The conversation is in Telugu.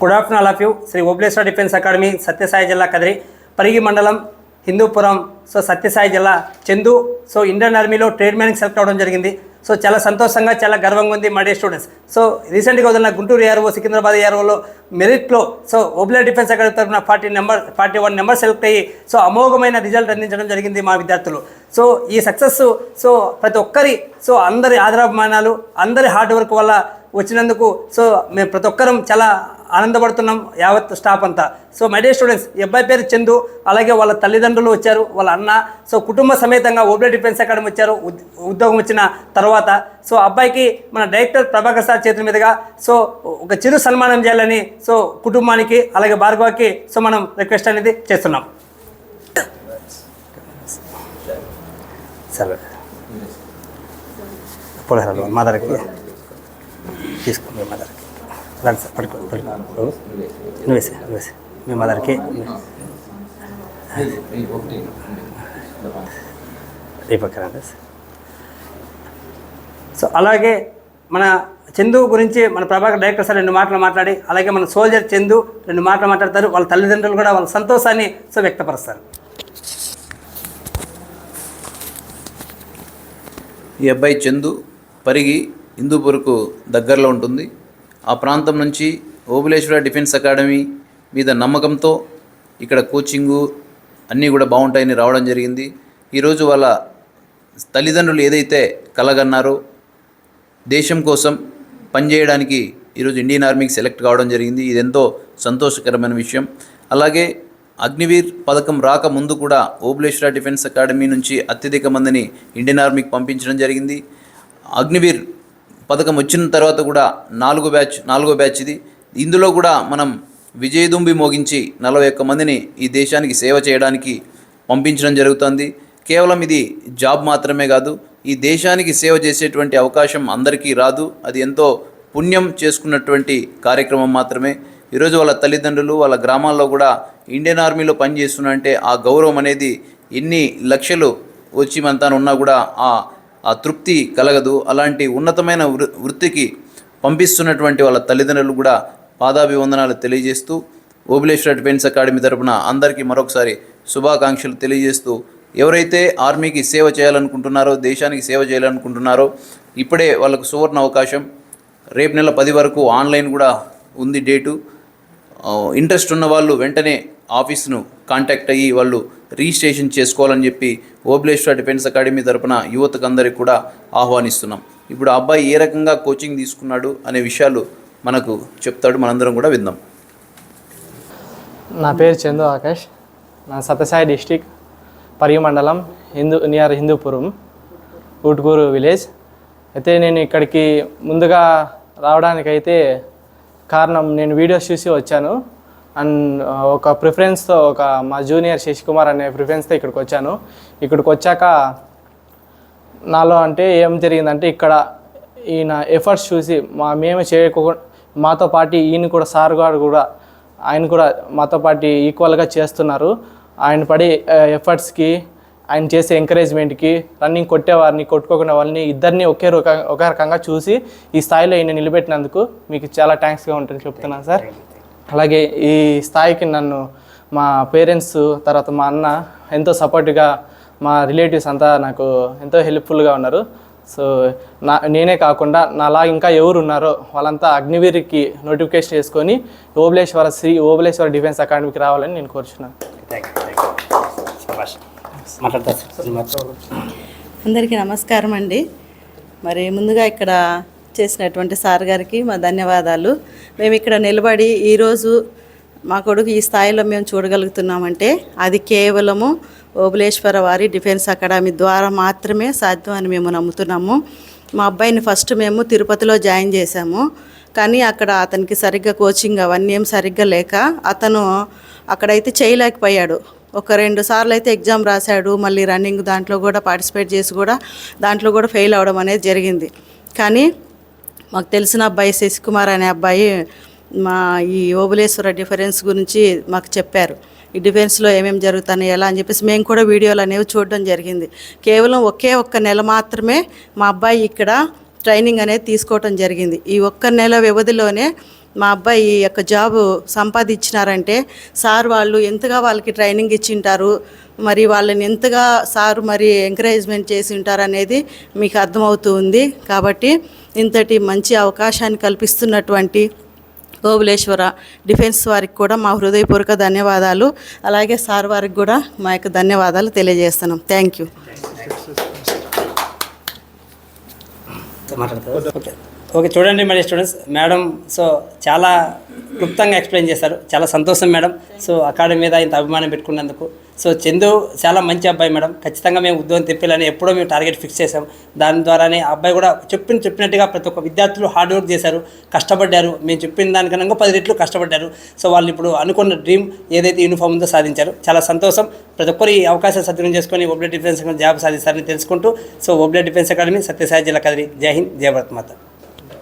Good afternoon all of you Shri Obleshwara defence academy Sathya Sai జిల్లా కదిరి పరిగి మండలం హిందూపురం సో సత్యసాయి జిల్లా చందు సో ఇండియన్ ఆర్మీలో ట్రేడ్ మ్యాన్కి సెలెక్ట్ అవ్వడం జరిగింది. సో చాలా సంతోషంగా చాలా గర్వంగా ఉంది మా డే స్టూడెంట్స్ సో రీసెంట్గా వదిలిన గుంటూరు ఏఆర్ఓ సికింద్రాబాద్ ఏఆర్ఓలో మెరిట్లో సో ఓబ్లే డిఫెన్స్ అకాడమీ తరఫున forty number forty one number select అయ్యి సో అమోఘమైన రిజల్ట్ అందించడం జరిగింది మా విద్యార్థులు. సో ఈ సక్సెస్ సో ప్రతి ఒక్కరి సో అందరి ఆదరాభిమానాలు అందరి హార్డ్ వర్క్ వల్ల వచ్చినందుకు సో మేము ప్రతి ఒక్కరం చాలా ఆనందపడుతున్నాం యావత్ స్టాఫ్ అంతా. సో మై డే స్టూడెంట్స్ ఈ అబ్బాయి పేరు చందు అలాగే వాళ్ళ తల్లిదండ్రులు వచ్చారు వాళ్ళ అన్న సో కుటుంబ సమేతంగా ఓబ్లే డిఫెన్స్ అకాడమీ వచ్చారు ఉద్- ఉద్యోగం వచ్చిన తర్వాత. సో అబ్బాయికి మన డైరెక్టర్ ప్రభాకర్ సార్ చేతుల మీదుగా సో ఒక చిరు సన్మానం చేయాలని సో కుటుంబానికి అలాగే భార్గవకి సో మనం రిక్వెస్ట్ అనేది చేస్తున్నాం. సరే. పులిహోర మదర్కి తీసుకో మీ మదర్కి. రండి సార్ పడుకో పడుకో. నువ్వేసి నువ్వేసి మీ మదర్కి. దీపక్ రండి సార్. సో అలాగే మన చందు గురించి మన ప్రభాకర్ డైరెక్టర్ సార్ రెండు మాటలు మాట్లాడి అలాగే మన సోల్జర్ చందు రెండు మాటలు మాట్లాడతారు. వాళ్ళ తల్లిదండ్రులు కూడా వాళ్ళ సంతోషాన్ని సో వ్యక్తపరుస్తారు. ఈ అబ్బాయి చందు పరిగి హిందూపూర్కు దగ్గరలో ఉంటుంది. ఆ ప్రాంతం నుంచి ఓబులేశ్వర డిఫెన్స్ అకాడమీ మీద నమ్మకంతో ఇక్కడ కోచింగు అన్నీ కూడా బాగుంటాయని రావడం జరిగింది. ఈరోజు వాళ్ళ తల్లిదండ్రులు ఏదైతే కలగన్నారో దేశం కోసం పనిచేయడానికి ఈరోజు ఇండియన్ ఆర్మీకి సెలెక్ట్ కావడం జరిగింది. ఇది ఎంతో సంతోషకరమైన విషయం. అలాగే అగ్నివీర్ పథకం రాక ముందు కూడా ఓబులేశ్వర డిఫెన్స్ అకాడమీ నుంచి అత్యధిక మందిని ఇండియన్ ఆర్మీకి పంపించడం జరిగింది. అగ్నివీర్ పథకం వచ్చిన తర్వాత కూడా నాలుగో బ్యాచ్ నాలుగో బ్యాచ్ ఇది. ఇందులో కూడా మనం విజయదుంబి మోగించి నలభై ఒక్క మందిని ఈ దేశానికి సేవ చేయడానికి పంపించడం జరుగుతుంది. కేవలం ఇది జాబ్ మాత్రమే కాదు ఈ దేశానికి సేవ చేసేటువంటి అవకాశం అందరికీ రాదు. అది ఎంతో పుణ్యం చేసుకున్నటువంటి కార్యక్రమం మాత్రమే. ఈరోజు వాళ్ళ తల్లిదండ్రులు వాళ్ళ గ్రామాల్లో కూడా ఇండియన్ ఆర్మీలో పనిచేస్తున్నారంటే ఆ గౌరవం అనేది ఎన్ని లక్షలు వచ్చి మన తాను ఉన్నా కూడా ఆ ఆ తృప్తి కలగదు. అలాంటి ఉన్నతమైన వృ- వృత్తికి పంపిస్తున్నటువంటి వాళ్ళ తల్లిదండ్రులు కూడా పాదాభివందనాలు తెలియజేస్తూ ఓబులేశ్వర డిఫెన్స్ అకాడమీ తరపున అందరికీ మరొకసారి శుభాకాంక్షలు తెలియజేస్తూ ఎవరైతే ఆర్మీకి సేవ చేయాలనుకుంటున్నారో దేశానికి సేవ చేయాలనుకుంటున్నారో ఇప్పుడే వాళ్ళకు సువర్ణ అవకాశం. రేపు నెల పది వరకు ఆన్లైన్ కూడా ఉంది డేటు. ఇంట్రెస్ట్ ఉన్న వాళ్ళు వెంటనే ఆఫీస్ను కాంటాక్ట్ అయ్యి వాళ్ళు రిజిస్ట్రేషన్ చేసుకోవాలని చెప్పి ఓబులేశ్వర డిఫెన్స్ అకాడమీ తరపున యువతకు అందరికి కూడా ఆహ్వానిస్తున్నాం. ఇప్పుడు ఆ అబ్బాయి ఏ రకంగా కోచింగ్ తీసుకున్నాడు అనే విషయాలు మనకు చెప్తాడు. మనందరం కూడా విందాం. నా పేరు చందు ఆకాష్. నా సత్యసాయి డిస్టిక్ పరిగి మండలం హిందూ నియర్ హిందూపురం ఊటుకూరు విలేజ్. అయితే నేను ఇక్కడికి ముందుగా రావడానికైతే కారణం నేను వీడియోస్ చూసి వచ్చాను. అండ్ ఒక ప్రిఫరెన్స్తో ఒక మా జూనియర్ శశికుమార్ అనే ప్రిఫరెన్స్తో ఇక్కడికి వచ్చాను. ఇక్కడికి వచ్చాక నాలో అంటే ఏం జరిగిందంటే ఇక్కడ ఈయన ఎఫర్ట్స్ చూసి మా మేము చేయకుండా మాతో పాటు ఈయన కూడా సార్ గారు కూడా ఆయన కూడా మాతో పాటు ఈక్వల్గా చేస్తున్నారు. ఆయన పడే ఎఫర్ట్స్కి ఆయన చేసే ఎంకరేజ్మెంట్కి రన్నింగ్ కొట్టేవారిని కొట్టుకోకునే వాళ్ళని ఇద్దరిని ఒకే రక ఒకే రకంగా చూసి ఈ స్థాయిలో ఈయన నిలబెట్టినందుకు మీకు చాలా థ్యాంక్స్గా ఉంటుంది. చెప్తున్నాను సార్. అలాగే ఈ స్థాయికి నన్ను మా పేరెంట్స్ తర్వాత మా అన్న ఎంతో సపోర్ట్గా మా రిలేటివ్స్ అంతా నాకు ఎంతో హెల్ప్ఫుల్గా ఉన్నారు. సో నా నేనే కాకుండా నాలా ఇంకా ఎవరు ఉన్నారో వాళ్ళంతా అగ్నివీరికి నోటిఫికేషన్ చేసుకొని ఓబులేశ్వర శ్రీ ఓబులేశ్వర డిఫెన్స్ అకాడమీకి రావాలని నేను కోరుచున్నాను. అందరికీ నమస్కారం అండి. మరి ముందుగా ఇక్కడ చేసినటువంటి సార్ గారికి మా ధన్యవాదాలు. మేము ఇక్కడ నిలబడి ఈరోజు మా కొడుకు ఈ స్థాయిలో మేము చూడగలుగుతున్నామంటే అది కేవలము ఓబులేశ్వర వారి డిఫెన్స్ అకాడమీ ద్వారా మాత్రమే సాధ్యం అని మేము నమ్ముతున్నాము. మా అబ్బాయిని ఫస్ట్ మేము తిరుపతిలో జాయిన్ చేశాము. కానీ అక్కడ అతనికి సరిగ్గా కోచింగ్ అవన్నీ ఏం సరిగ్గా లేక అతను అక్కడైతే చేయలేకపోయాడు. ఒక రెండు సార్లు అయితే ఎగ్జామ్ రాశాడు. మళ్ళీ రన్నింగ్ దాంట్లో కూడా పార్టిసిపేట్ చేసి కూడా దాంట్లో కూడా ఫెయిల్ అవడం అనేది జరిగింది. కానీ మాకు తెలిసిన అబ్బాయి శశికుమార్ అనే అబ్బాయి మా ఈ ఓబులేశ్వర డిఫరెన్స్ గురించి మాకు చెప్పారు. ఈ డిఫెన్స్లో ఏమేమి జరుగుతున్నాయి ఎలా అని చెప్పేసి మేము కూడా వీడియోలు అనేవి చూడడం జరిగింది. కేవలం ఒకే ఒక్క నెల మాత్రమే మా అబ్బాయి ఇక్కడ ట్రైనింగ్ అనేది తీసుకోవటం జరిగింది. ఈ ఒక్క నెల వ్యవధిలోనే మా అబ్బాయి ఈ యొక్క జాబ్ సంపాదించినారంటే సార్ వాళ్ళు ఎంతగా వాళ్ళకి ట్రైనింగ్ ఇచ్చింటారు మరి వాళ్ళని ఎంతగా సార్ మరి ఎంకరేజ్మెంట్ చేసి ఉంటారు అనేది మీకు అర్థమవుతూ ఉంది. కాబట్టి ఇంతటి మంచి అవకాశాన్ని కల్పిస్తున్నటువంటి గోగులేశ్వర డిఫెన్స్ వారికి కూడా మా హృదయపూర్వక ధన్యవాదాలు. అలాగే సార్ వారికి కూడా మా యొక్క ధన్యవాదాలు తెలియజేస్తున్నాం. థ్యాంక్ యూ ఓకే ఓకే చూడండి మరి స్టూడెంట్స్ మేడం సో చాలా క్లుప్తంగా ఎక్స్ప్లెయిన్ చేశారు. చాలా సంతోషం మేడం. సో అకాడమీ మీద ఇంత అభిమానం పెట్టుకున్నందుకు. సో చందు చాలా మంచి అబ్బాయి మేడం. ఖచ్చితంగా మేము ఉద్యోగం తెప్పాలని ఎప్పుడో మేము టార్గెట్ ఫిక్స్ చేసాం దాని ద్వారానే ఆ అబ్బాయి కూడా చెప్పిన చెప్పినట్టుగా ప్రతి ఒక్క విద్యార్థులు హార్డ్ వర్క్ చేశారు కష్టపడ్డారు. మేము చెప్పిన దానికన్నా ఇంకా పది రెట్లు కష్టపడ్డారు. సో వాళ్ళు ఇప్పుడు అనుకున్న డ్రీమ్ ఏదైతే యూనిఫామ్ ఉందో సాధించారు. చాలా సంతోషం. ప్రతి ఒక్కరు ఈ అవకాశం సద్వినియోగం చేసుకొని ఓబ్లెట్ డిఫెన్స్ జాబ్ సాధిస్తారని తెలుసుకుంటూ సో ఓబ్లెట్ డిఫెన్స్ అకాడమీ సత్యసాయి జిల్లా కదిరి. జై హింద్ జయ భారత్ మాత.